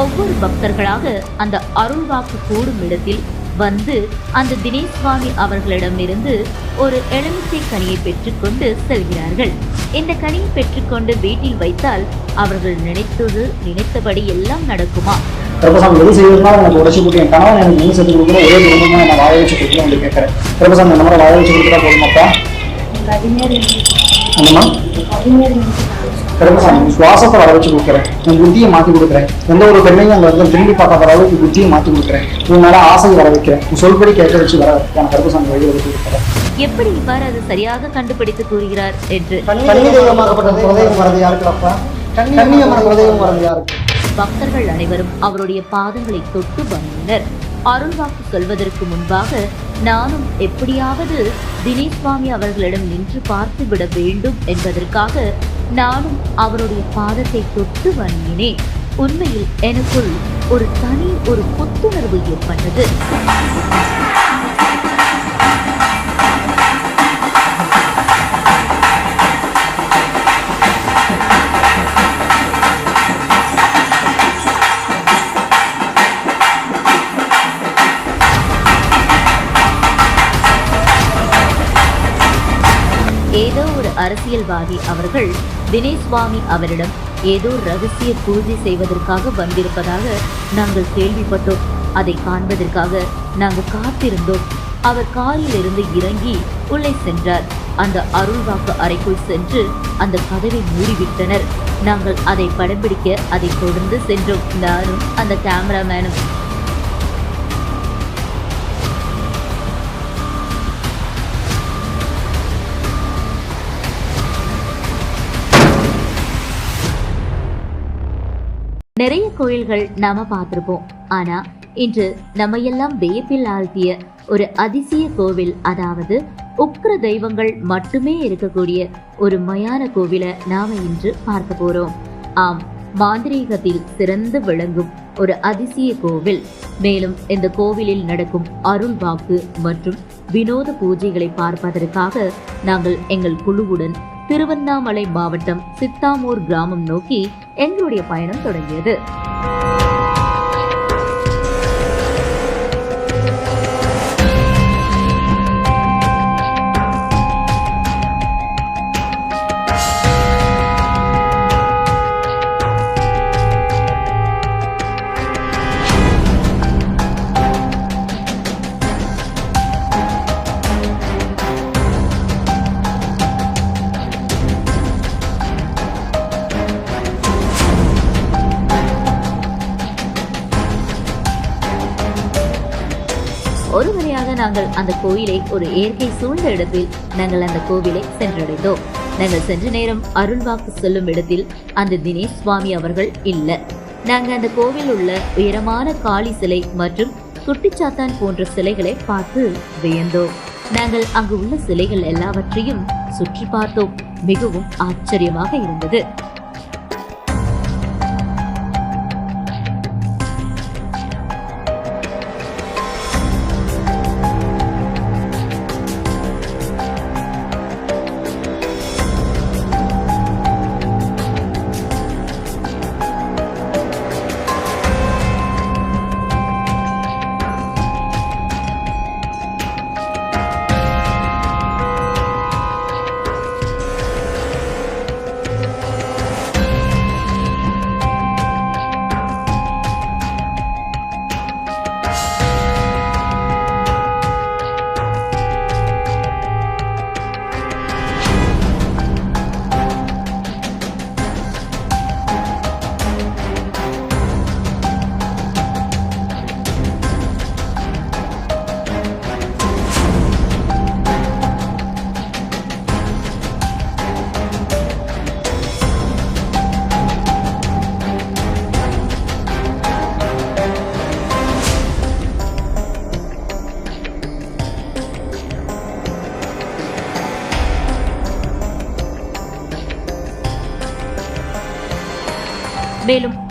ஒவ்வொரு பக்தர்களாக அந்த அருள்வாக்கு கூடும் இடத்தில் வந்து அந்த தினேஷ் சுவாமி அவர்களிடமிருந்து ஒரு எலுமிச்சை கனியை பெற்றுக்கொண்டு செல்கிறார்கள். இந்த கனியை பெற்றுக்கொண்டு வீட்டில் வைத்தால் அவர்கள் நினைத்தது நினைத்தபடி எல்லாம் நடக்குமா? பிரபசாமி எது செய்வதுனால எனக்கு உடச்சி போட்டு என் கணவன் எனக்கு மூணு சேர்த்து கொடுக்குற ஒரே குடும்பமா நான் வாழ வச்சு கொடுக்கணும் வந்து கேட்கறேன். பிரபசாமி இந்த மாதிரி வாழ வச்சு கொடுத்துட்டா போதுமாப்பா? என்னம்மா? பிரபசாமி உன் சுவாசத்தை வர வச்சு கொடுக்குறேன். உன் புத்தியை மாற்றி கொடுக்குறேன். எந்த ஒரு பெண்ணையும் அங்கே வந்து திரும்பி பார்க்காத அளவுக்கு புத்தியை மாற்றி கொடுக்குறேன். உன் மேல ஆசை வர வைக்கிறேன். உன் சொல்படி கேட்க வச்சு வர நான் கருப்பசாமி வழி வச்சு கொடுக்குறேன். எப்படி இவ்வாறு அது சரியாக கண்டுபிடித்து கூறுகிறார் என்று? கன்னி தெய்வமாகப்பட்ட குலதெய்வம் வரது யாருக்கு அப்பா கன்னியம்மன் குலதெய்வம் வரது யாருக்கு? பக்தர்கள் அனைவரும் அவருடைய பாதங்களை தொட்டு வணங்கினர் அருள்வாக்கு சொல்வதற்கு முன்பாக நானும் எப்படியாவது தினேஷ் சுவாமி அவர்களிடம் நின்று பார்த்து விட வேண்டும் என்பதற்காக நானும் அவருடைய பாதத்தை தொட்டு வணங்கினேன். உண்மையில் எனக்குள் ஒரு தனி ஒரு புத்துணர்வு ஏற்பட்டது. அரசியல்வாதி அவர்கள் தினேஷ் அவரிடம் ஏதோ ரகசிய பூஜை செய்வதற்காக வந்திருப்பதாக நாங்கள் கேள்விப்பட்டோம். அதை காண்பதற்காக நாங்கள் காத்திருந்தோம். அவர் காரில் இருந்து இறங்கி உள்ளே சென்றார். அந்த அருள்வாக்கு அறைக்குள் சென்று அந்த கதவை மூடிவிட்டனர். நாங்கள் அதை படம்பிடிக்க அதை தொடர்ந்து சென்றோம். நானும் அந்த கேமராமேனும் நிறைய கோயில்கள் நாம பார்த்துருப்போம். ஆனா இன்று நம்ம எல்லாம் வியப்பில் ஆழ்த்திய ஒரு அதிசய கோவில் அதாவது உக்ர தெய்வங்கள் மட்டுமே இருக்கக்கூடிய ஒரு மயான கோவிலை நாம இன்று பார்க்க போறோம். ஆம் மாந்திரீகத்தில் சிறந்து விளங்கும் ஒரு அதிசய கோவில். மேலும் இந்த கோவிலில் நடக்கும் அருள் வாக்கு மற்றும் வினோத பூஜைகளை பார்ப்பதற்காக நாங்கள் எங்கள் குழுவுடன் திருவண்ணாமலை மாவட்டம் சித்தாமூர் கிராமம் நோக்கி எங்களுடைய பயணம் தொடங்கியது. நாங்கள் அந்த கோயிலை ஒரு இயற்கை சூழ்ந்த இடத்தில் நாங்கள் அந்த கோவிலை சென்றடைந்தோம். நாங்கள் சென்ற நேரம் அருள்வாக்கு சொல்லும் இடத்தில் அந்த தினேஷ் சுவாமி அவர்கள் இல்ல. நாங்கள் அந்த கோவில் உள்ள உயரமான காளி சிலை மற்றும் குட்டிச்சாத்தான் போன்ற சிலைகளை பார்த்து வியந்தோம். நாங்கள் அங்கு உள்ள சிலைகள் எல்லாவற்றையும் சுற்றி பார்த்தோம். மிகவும் ஆச்சரியமாக இருந்தது.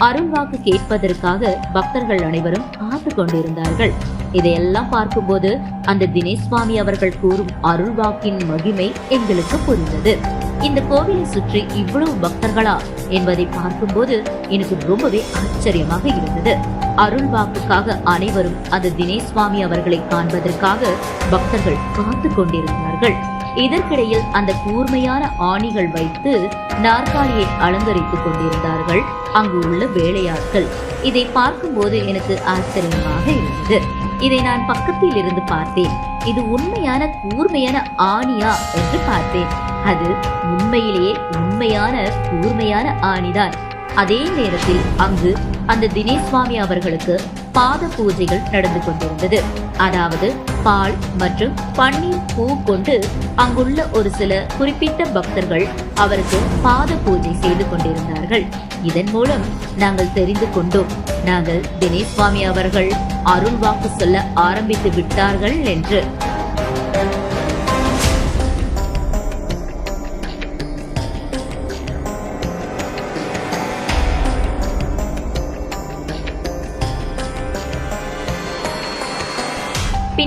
அருள்வாக்கு கேட்பதற்காக பக்தர்கள் அனைவரும் காத்து கொண்டிருந்தார்கள். இதையெல்லாம் பார்க்கும்போது அந்த தினேஷ் சுவாமி அவர்கள் கூறும் அருள்வாக்கின் மகிமை எங்களுக்கு புரிந்தது. இந்த கோவிலை சுற்றி இவ்வளவு பக்தர்களா என்பதை பார்க்கும்போது எனக்கு ரொம்பவே ஆச்சரியமாக இருந்தது. அருள் வாக்குக்காக அனைவரும் அந்த தினேஷ் சுவாமி அவர்களை காண்பதற்காக பக்தர்கள் காத்து கொண்டிருந்தார்கள். இதற்கிடையில் அந்த கூர்மையான ஆணிகள் வைத்து நாற்காலியை அலங்கரித்துக் கொண்டிருந்தார்கள். அங்கு உள்ள வேலையாட்கள் இதை பார்க்கும்போது எனக்கு ஆச்சரியமாக இருந்தது. இதை நான் பக்கத்தில் இருந்து பார்த்தேன். இது உண்மையான கூர்மையான ஆணியா என்று பார்த்தேன். அது உண்மையிலேயே உண்மையான கூர்மையான ஆணிதான். அதே நேரத்தில் அங்கு அந்த தினேஷ் சுவாமி அவர்களுக்கு பாத பூஜைகள் நடந்து கொண்டிருந்தது. அதாவது பால் மற்றும் பன்னீர் பூ கொண்டு அங்குள்ள ஒரு சில குறிப்பிட்ட பக்தர்கள் அவருக்கு பாத பூஜை செய்து கொண்டிருந்தார்கள். இதன் மூலம் நாங்கள் தெரிந்து கொண்டோம். நாங்கள் தினேஷ் சுவாமி அவர்கள் அருள் வாக்கு சொல்ல ஆரம்பித்து விட்டார்கள் என்று.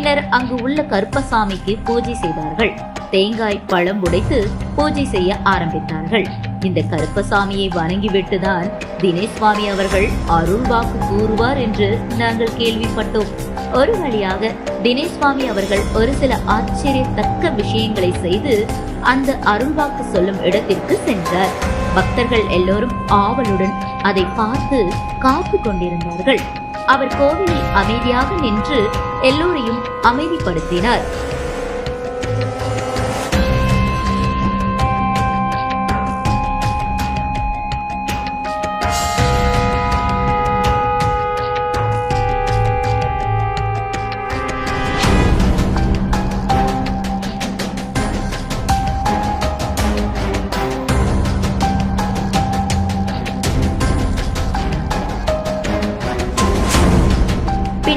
பின்னர் அங்கு உள்ள கருப்பசாமிக்கு பூஜை செய்தார்கள். தேங்காய் பழம் உடைத்து பூஜை செய்ய ஆரம்பித்தார்கள். இந்த கருப்பசாமியை வணங்கிவிட்டுதான் தினேஷ் சுவாமி அவர்கள் அருள் வாக்கு கூறுவார் என்று நாங்கள் கேள்விப்பட்டோம். ஒரு வழியாக தினேஷ் சுவாமி அவர்கள் ஒரு சில ஆச்சரியத்தக்க விஷயங்களை செய்து அந்த அருள்வாக்கு சொல்லும் இடத்திற்கு சென்றார். பக்தர்கள் எல்லோரும் ஆவலுடன் அதை பார்த்து காத்து கொண்டிருந்தார்கள். அவர் கோவிலில் அமைதியாக நின்று எல்லோரையும் அமைதிப்படுத்தினார்.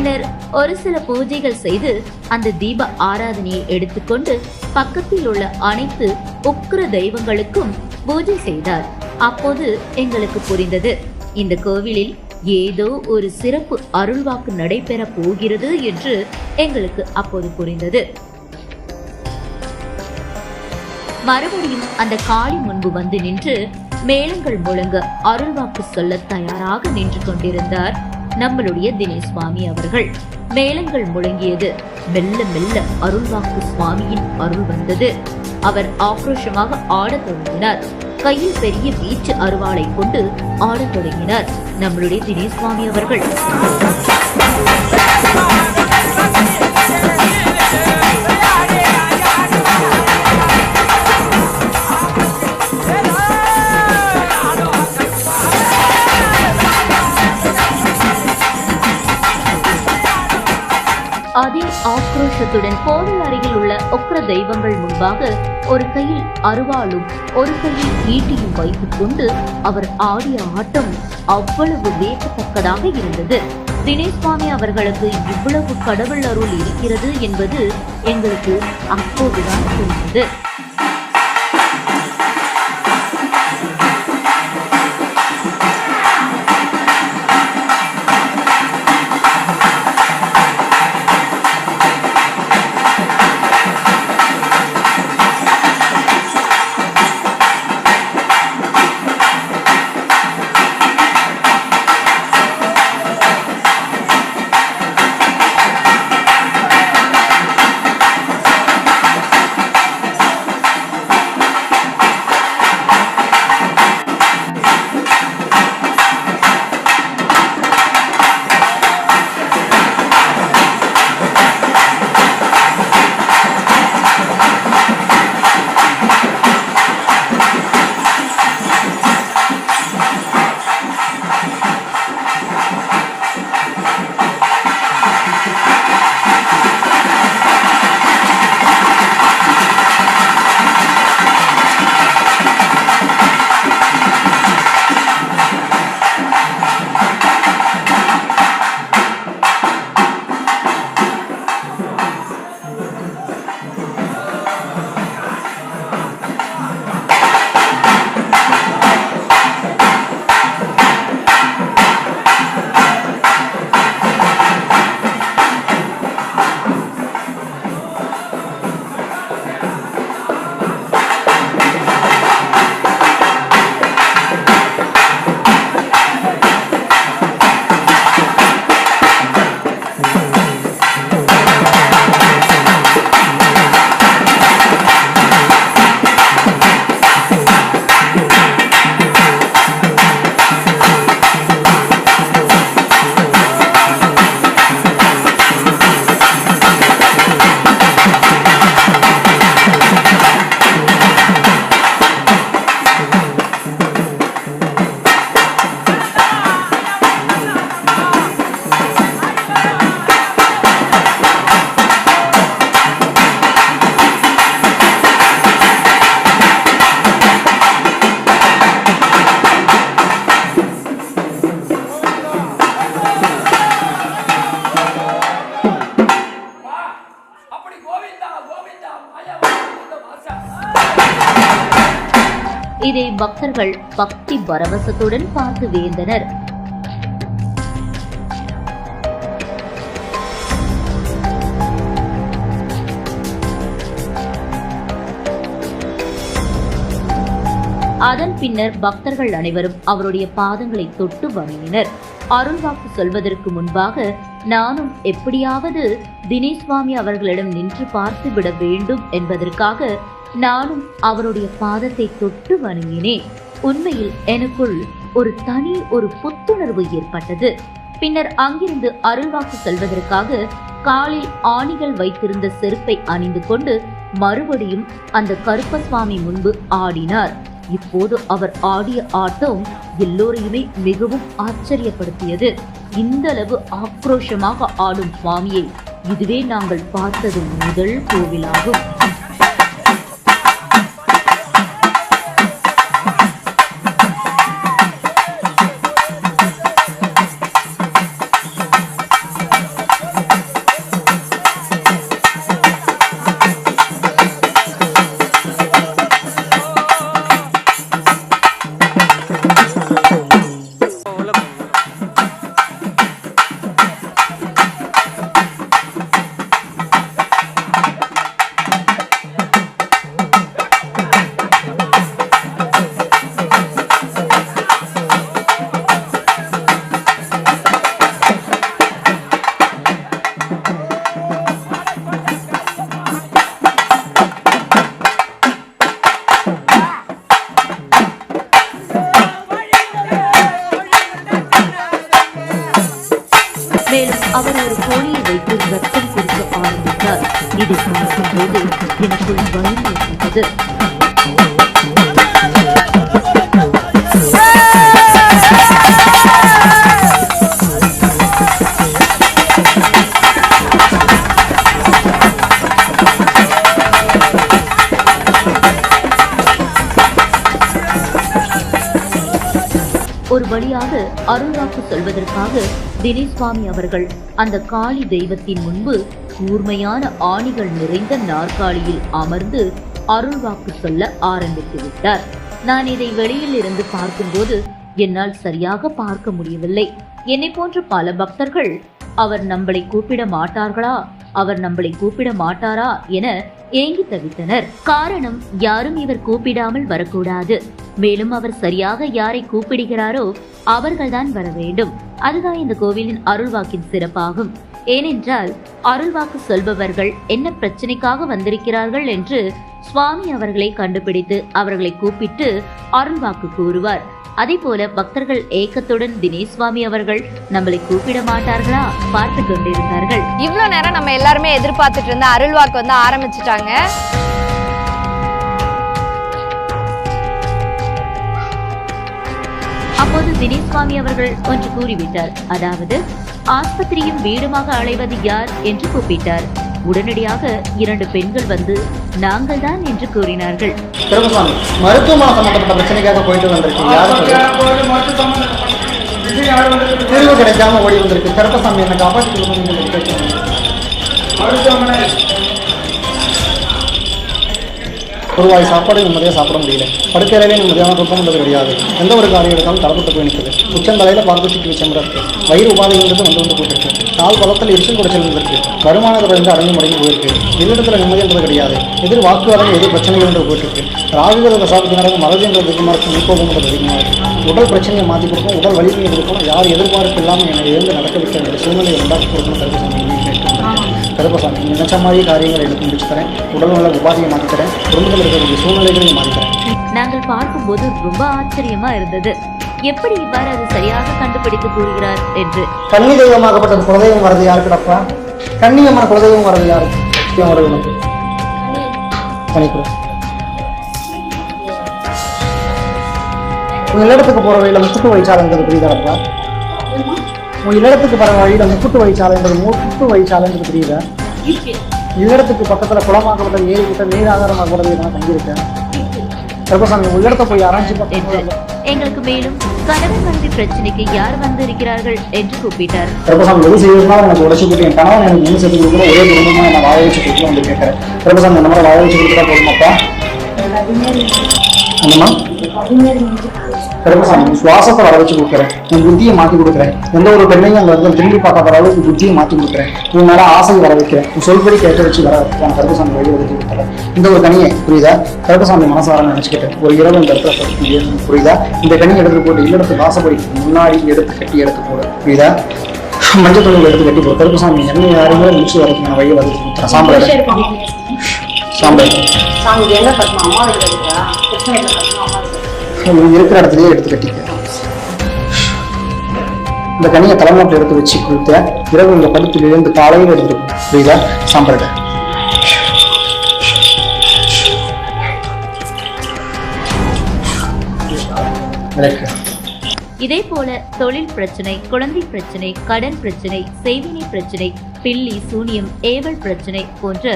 பின்னர் ஒரு சில பூஜைகள் செய்து அந்த தீப ஆராதனையை எடுத்துக்கொண்டு பக்கத்தில் உள்ள அனைத்து உக்ர தெய்வங்களுக்கும் பூஜை செய்தார். அப்போது எங்களுக்கு புரிந்தது இந்த கோவிலில் ஏதோ ஒரு சிறப்பு அருள்வாக்கு நடைபெற போகிறது என்று எங்களுக்கு அப்போது புரிந்தது. மறுபடியும் அந்த காளி முன்பு வந்து நின்று மேளங்கள் முழங்க அருள்வாக்கு சொல்ல தயாராக நின்று கொண்டிருந்தார். நம்மளுடைய தினேஷ் சுவாமி அவர்கள். மேளங்கள் முழங்கியது. மெல்ல மெல்ல அருள்வாக்கு சுவாமியின் அருள் வந்தது. அவர் ஆக்ரோஷமாக ஆடத் தொடங்கினார். கையில் பெரிய வீச்சு அருவாளை கொண்டு ஆடத் தொடங்கினார். நம்மளுடைய தினேஷ் சுவாமி அவர்கள். ஆக்ரோஷத்துடன் கோவில் அருகில் உள்ள ஒக்ர தெய்வங்கள் முன்பாக ஒரு கையில் அருவாளும் ஒரு கையில் ஈட்டியும் வைத்துக் கொண்டு அவர் ஆடிய ஆட்டம் அவ்வளவு வியக்கத்தக்கதாக இருந்தது. தினேஷ் சுவாமி அவர்களுக்கு இவ்வளவு கடவுள் அருள் இருக்கிறது என்பது எங்களுக்கு அப்போதுதான் புரிந்தது பக்தர்கள் பக்தி பரவசத்துடன் பார்த்து வியந்தனர் அதன் பின்னர் பக்தர்கள் அனைவரும் அவருடைய பாதங்களை தொட்டு வணங்கினர். அருள்வாக்கு சொல்வதற்கு முன்பாக நானும் எப்படியாவது தினேஷ் சுவாமி அவர்களிடம் நின்று பார்த்து விட வேண்டும் என்பதற்காக நானும் அவருடைய பாதத்தை தொட்டு வணங்கினேன். உண்மையில் எனக்குள் ஒரு தனி ஒரு புத்துணர்வு ஏற்பட்டது. பின்னர் அங்கிருந்து அருள்வாக்கு செல்வதற்காக காலில் ஆணிகள் வைத்திருந்த செருப்பை அணிந்து கொண்டு மறுபடியும் அந்த கருப்பசுவாமி முன்பு ஆடினார். இப்போது அவர் ஆடிய ஆட்டம் எல்லோரையுமே மிகவும் ஆச்சரியப்படுத்தியது. இந்த அளவு ஆக்ரோஷமாக ஆடும் சுவாமியை இதுவே நாங்கள் பார்த்தது முதல் கோவிலாகும். ஆரம்பித்தார் இதை போது எனக்குள் பயம் ஏற்பட்டது ஒரு வழியாக அருள்வாக்கு சொல்வதற்காக தினேஷ் சுவாமி அவர்கள் அந்த காளி தெய்வத்தின் முன்பு கூர்மையான ஆணிகள் நிறைந்த நாற்காலியில் அமர்ந்து அருள்வாக்கு சொல்ல ஆரம்பித்து விட்டார். நான் இதை வெளியில் இருந்து பார்க்கும்போது என்னால் சரியாக பார்க்க முடியவில்லை. என்னை போன்ற பல பக்தர்கள் அவர் நம்மளை கூப்பிட மாட்டார்களா? அவர் நம்மளை கூப்பிட மாட்டாரா? என ஏங்கி தவித்தனர். காரணம் யாரும் இவர் கூப்பிடாமல் வரக்கூடாது. மேலும் அவர் சரியாக யாரை கூப்பிடுகிறாரோ அவர்கள்தான் வர வேண்டும். அதுதான் இந்த கோவிலின் அருள்வாக்கின் சிறப்பாகும். ஏனென்றால் அருள்வாக்கு சொல்பவர்கள் என்ன பிரச்சனைக்காக வந்திருக்கிறார்கள் என்று சுவாமி அவர்களை கண்டுபிடித்து அவர்களை கூப்பிட்டு அருள்வாக்கு கூறுவார். அதே போல பக்தர்கள் ஏக்கத்துடன் தினேஷ் சுவாமி அவர்கள் நம்மளை கூப்பிட மாட்டார்களா? பார்த்து கொண்டிருந்தார்கள். இவ்வளோ நேரம் நம்ம எல்லாருமே எதிர்பார்த்துட்டு இருந்த அருள்வாக்கு வந்து ஆரம்பிச்சிட்டாங்க. அப்போது தினேஷ் சுவாமி அவர்கள் ஒன்று கூறிவிட்டார். அதாவது ஆஸ்பத்திரியும் வீடுமாக அலைவது யார் என்று கூப்பிட்டார். உடனடியாக இரண்டு பெண்கள் வந்து நாங்கள் தான் என்று கூறினார்கள். கருப்பசாமி மருத்துவமனை சம்பந்தப்பட்ட பிரச்சனைக்காக போயிட்டு வந்திருக்கீங்க. தீர்வு கிடைக்காம ஓடி வந்திருக்கு. கருப்பசாமி என்ன காப்பாற்றி கொடுக்கணும்னு பொதுவாக சாப்பாடு நிம்மதியாக சாப்பிட முடியல. படுக்கையிலே நிம்மதியான தூக்கம் பண்ணுறது கிடையாது. எந்த ஒரு காரியம் எடுத்தாலும் தரப்பட்டு போய் நிற்குது. உச்சந்தலையில் பார்த்துட்டு வச்சம் இருக்கு. வயிறு உபாதைங்கிறது வந்து வந்து போட்டிருக்கு கால் பலத்தில் எரிச்சல் குடைச்சல் இருந்திருக்கு வருமானத்தில் இருந்து அடங்கி முடங்கி போயிருக்கு. இல்லிடத்துல நிம்மதின்றது கிடையாது. எதிர் வாக்குவாதம் எதிர் பிரச்சனைகள் என்று போயிட்டு இருக்கு சாப்பிட்டு நடக்கும் மறதின்றது அதிகமாக இருக்கும் முக்கோபங்கிறது அதிகமாக இருக்கும் உடல் பிரச்சனையை மாற்றி கொடுக்கும் உடல் வலிமையை கொடுக்கும். யார் எதிர்பார்ப்பு இல்லாமல் என்னை எழுந்து நடக்க வைக்க வேண்டிய சூழ்நிலையை உண்டாக்கி கொடுக்கணும் கருப்பசாமி கருப்பசாமி நீ நினைச்ச மாதிரி காரியங்களை எடுத்து முடிச்சு தரேன். உடல் நல உபாதையை மாற்றி தரேன். குடும்பத்தில் இருக்கக்கூடிய சூழ்நிலைகளையும் மாற்றி தரேன். நாங்கள் பார்க்கும்போது ரொம்ப ஆச்சரியமா இருந்தது. எப்படி இவ்வாறு அது சரியாக கண்டுபிடித்து கூறுகிறார் என்று. கன்னி தெய்வமாகப்பட்டது குலதெய்வம் வரது யாருக்குடப்பா கன்னியம்மன் குலதெய்வம் வரது யாருக்கு வரது உனக்கு கணிக்கிறேன் உன் இல்லடத்துக்கு போற வழியில முக்குட்டு வழிச்சாலைன்றது புரியுதாப்பா உன் இல்லடத்துக்கு போற வழியில முக்குட்டு வழிச்சாலைன்றது முக்குட்டு வழிச்சாலைன்றது புரியுதா இல்லடத்துக்கு பக்கத்துல குளமாக்கப்பட்ட ஏரி கிட்ட நீர் ஆதாரமாகப்பட்டது நான் தங்கியிருக்கேன் கருப்பசாமி உன் இல்லடத்தை போய் ஆராய்ச்சி என்று பார்த்து எங்களுக்கு மேலும் கணவன் மனைவி பிரச்சனைக்கு யார் வந்து இருக்கிறார்கள் என்று கூப்பிட்டார். பிரபசாமி எது செய்யறதுனால எனக்கு உடச்சு போட்டு என் கணவன் எனக்கு முன் சேர்த்து கொடுக்குற ஒரே குடும்பமா நான் வாழ வச்சு கொடுத்து வந்து கேட்கறேன். பிரபசாமி இந்த மாதிரி வாழ வச்சு கொடுத்தா போதுமாப்பா? என்னம்மா? கருப்பசாமி சுவாசத்தை வர வச்சு கொடுக்குறேன். உன் புத்தியை மாற்றி கொடுக்குறேன். எந்த ஒரு பெண்ணையும் அங்கே வந்து திரும்பி பார்க்காத அளவுக்கு புத்தியை மாற்றி கொடுக்குறேன். உன் மேல ஆசை வர வைக்கிறேன். உன் சொல்படி கேட்க வச்சு வர வைக்கிறேன். கருப்பசாமி வழி ஒதுக்கி கொடுக்குறேன் இந்த ஒரு கனியை புரியுதா? கருப்பசாமி மனசார நினைச்சுக்கிட்டேன். ஒரு இரவு இந்த இடத்துல புரியுதா? இந்த கனி எடுத்து போட்டு இல்லடத்து வாசப்படி முன்னாடி எடுத்து கட்டி எடுத்து போடு. புரியுதா? மஞ்சள் துணியில் எடுத்து கட்டி போடு. கருப்பசாமி என்ன யாருமே முடிச்சு வரைக்கும் நான் வழி வதக்கி கொடுத்துறேன். சாம்பல் எடு. சாம்பல். சாமி எங்க கட்டணும் அம்மா வீட்டுல இருக்கா இருக்கிற இடத்துலயே எடுத்து கட்டிக்க. இந்த கனியை தலைமாட்டில் எடுத்து வச்சு கொடுத்த இரவு இந்த படுத்து இருந்து காலையில் எடுத்துருக்கும் புரியுதா? சாம்பிரட இதே போல தொழில் பிரச்சனை குழந்தை பிரச்சனை கடன் பிரச்சனை செய்வினை பிரச்சனை பில்லி சூனியம் ஏவல் பிரச்சனை போன்ற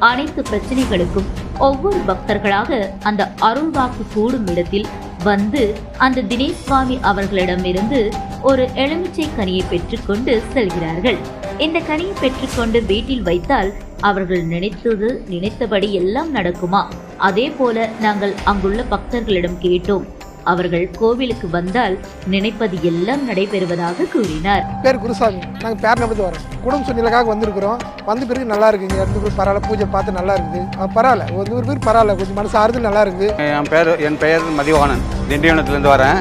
அனைத்து பிரச்சனைகளுக்கும் ஒவ்வொரு பக்தர்களாக அந்த அருள்வாக்கு கூடும் இடத்தில் வந்து அந்த தினேஷ் சுவாமி அவர்களிடமிருந்து ஒரு எலுமிச்சை கனியை பெற்றுக்கொண்டு செல்கிறார்கள். இந்த கனியை பெற்றுக்கொண்டு வீட்டில் வைத்தால் அவர்கள் நினைத்தது நினைத்தபடி எல்லாம் நடக்குமா? அதே போல நாங்கள் அங்குள்ள பக்தர்களிடம் கேட்டோம். அவர்கள் கோவிலுக்கு வந்தால் நினைப்பது எல்லாம் நடைபெறுவதாக கூறினார். பேர் குருசாமி. நாங்கள் பேரனப்பட்டு வரோம். குடும்ப சூழ்நிலைக்காக வந்திருக்கிறோம். வந்த பிறகு நல்லா இருக்குங்க. ரெண்டு பேர் பரவாயில்ல பூஜை பார்த்து நல்லா இருக்குது. பரவாயில்ல. ஒரு நூறு பேர் பரவாயில்ல. கொஞ்சம் மனசு ஆறுதல் நல்லா இருக்குது. என் பேர் என் பெயர் மதிவாணன். திண்டிவனத்துலேருந்து வரேன்.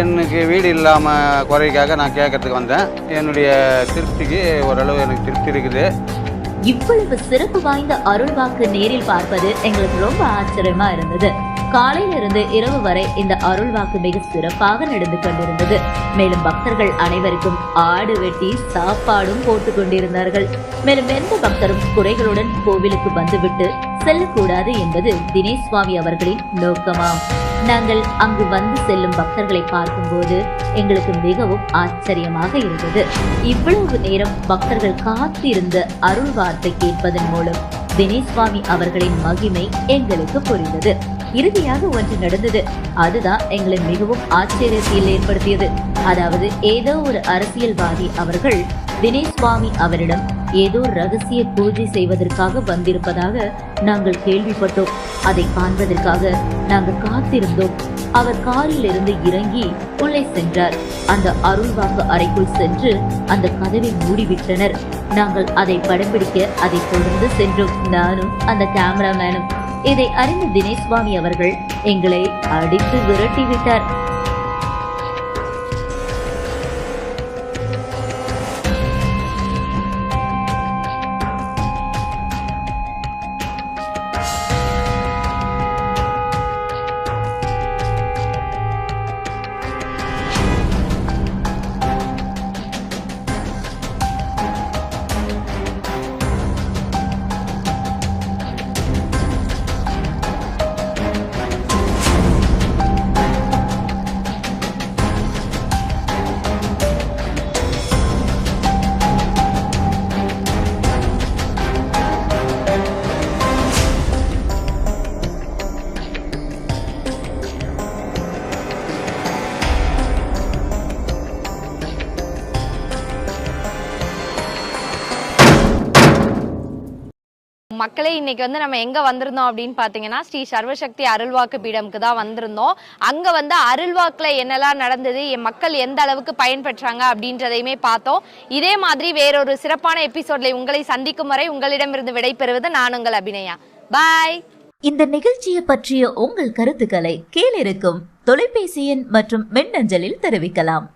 எனக்கு வீடு இல்லாமல் குறைக்காக நான் கேட்கறதுக்கு வந்தேன். என்னுடைய திருப்திக்கு ஓரளவு எனக்கு திருப்தி இருக்குது. இவ்வளவு சிறப்பு வாய்ந்த அருள்வாக்கு நேரில் பார்ப்பது எங்களுக்கு ரொம்ப ஆச்சரியமா இருந்தது. காலையிலிருந்து இரவு வரை இந்த அருள்வாக்கு மிக சிறப்பாக நடந்து கொண்டிருந்தது. மேலும் பக்தர்கள் அனைவருக்கும் ஆடு வெட்டி சாப்பாடும் போட்டுக் கொண்டிருந்தார்கள். மேலும் எந்த பக்தரும் குறைகளுடன் கோவிலுக்கு வந்துவிட்டு செல்லக்கூடாது என்பது தினேஷ் சுவாமி அவர்களின் நோக்கமாம். நாங்கள் அங்கு வந்து செல்லும் பக்தர்களை பார்க்கும்போது எங்களுக்கு மிகவும் ஆச்சரியமாக இருந்தது. இவ்வளவு நேரம் பக்தர்கள் காத்திருந்த அருள் வார்த்தை கேட்பதன் மூலம் தினேஷ் சுவாமி அவர்களின் மகிமை எங்களுக்கு புரிந்தது. இறுதியாக ஒன்று நடந்தது. அதுதான் எங்களை மிகவும் ஆச்சரியத்தில் ஏற்படுத்தியது. அதாவது ஏதோ ஒரு அரசியல்வாதி அவர்கள் தினேஷ் சுவாமி அவரிடம் ஏதோ ரகசிய பூஜை செய்வதற்காக வந்திருப்பதாக நாங்கள் கேள்விப்பட்டோம். அதை காண்பதற்காக நாங்கள் காத்திருந்தோம். அவர் காரில் இருந்து இறங்கி உள்ளே சென்றார். அந்த அருள்வாக்கு அறைக்குள் சென்று அந்த கதவை மூடிவிட்டனர். நாங்கள் அதை படம் பிடிக்க அதை தொடர்ந்து சென்றோம். நானும் அந்த கேமராமேனும். இதை அறிந்த தினேஷ் சுவாமி அவர்கள் எங்களை அடித்து விரட்டி விட்டார் மக்களே இன்னைக்கு வந்து நம்ம எங்க வந்திருந்தோம் அப்படின்னு பாத்தீங்கன்னா ஸ்ரீ சர்வசக்தி அருள்வாக்கு பீடம்க்கு தான் வந்திருந்தோம். அங்க வந்து அருள்வாக்குல என்னெல்லாம் நடந்தது என் மக்கள் எந்த அளவுக்கு பயன்பெற்றாங்க அப்படின்றதையுமே பார்த்தோம். இதே மாதிரி வேறொரு சிறப்பான எபிசோட்ல உங்களை சந்திக்கும் வரை உங்களிடமிருந்து விடைபெறுவது நான் உங்கள் அபிநயா. பாய் இந்த நிகழ்ச்சியை பற்றிய உங்கள் கருத்துக்களை கீழிருக்கும் தொலைபேசி எண் மற்றும் மின்னஞ்சலில் தெரிவிக்கலாம்.